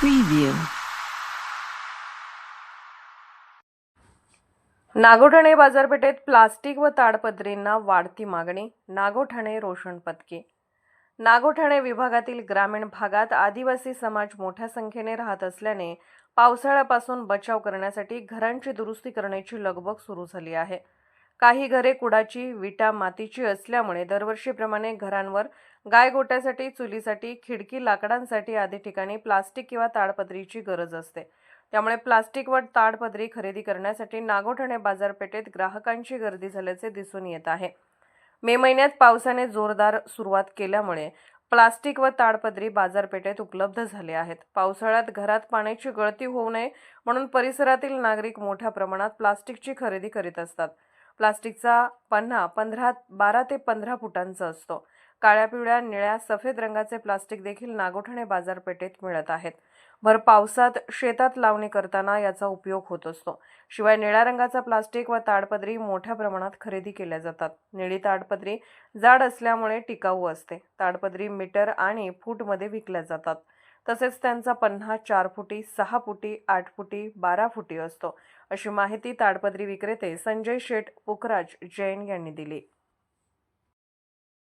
Preview Nagothane बाजारपेठेत plastic व ताडपत्रींना वाढती मागणी नागोठणे रोशन पथके. नागोठणे विभागातील ग्रामीण भागात आदिवासी समाज मोठ्या संख्येने राहत असल्याने पावसाळ्यापासून बचाव करण्यासाठी घरांची दुरुस्ती करण्याची लगबग सुरू झाली आहे. काही घरे कुडाची विटा मातीची असल्यामुळे दरवर्षीप्रमाणे घरांवर गाय गोट्यासाठी चुलीसाठी खिडकी लाकडांसाठी आदी ठिकाणी प्लास्टिक किंवा ताडपत्रीची गरज असते. त्यामुळे प्लास्टिक व ताडपत्री खरेदी करण्यासाठी नागोठणे बाजारपेठेत ग्राहकांची गर्दी झाल्याचे दिसून येत आहे. मे महिन्यात पावसाने जोरदार सुरुवात केल्यामुळे प्लास्टिक व ताडपत्री बाजारपेठेत उपलब्ध झाले आहेत. पावसाळ्यात घरात पाण्याची गळती होऊ नये म्हणून परिसरातील नागरिक मोठ्या प्रमाणात प्लास्टिकची खरेदी करीत असतात. प्लास्टिकचा पन्हा पंधरा बारा ते पंधरा फुटांचा असतो. काळ्या पिवळ्या निळ्या सफेद रंगाचे प्लास्टिक देखील नागोठणे बाजारपेठेत मिळत आहेत. भर पावसात शेतात लावणी करताना याचा उपयोग होत असतो. शिवाय निळ्या रंगाचा प्लास्टिक व ताडपत्री मोठ्या प्रमाणात खरेदी केल्या जातात. निळी ताडपत्री जाड असल्यामुळे टिकाऊ असते. ताडपत्री मीटर आणि फूटमध्ये विकल्या जातात. तसेच त्यांचा पन्हा चार फुटी सहा फुटी आठ फुटी बारा फुटी असतो. अशी माहिती ताडपत्री विक्रेते संजय शेठ पुखराज जैन यांनी दिली.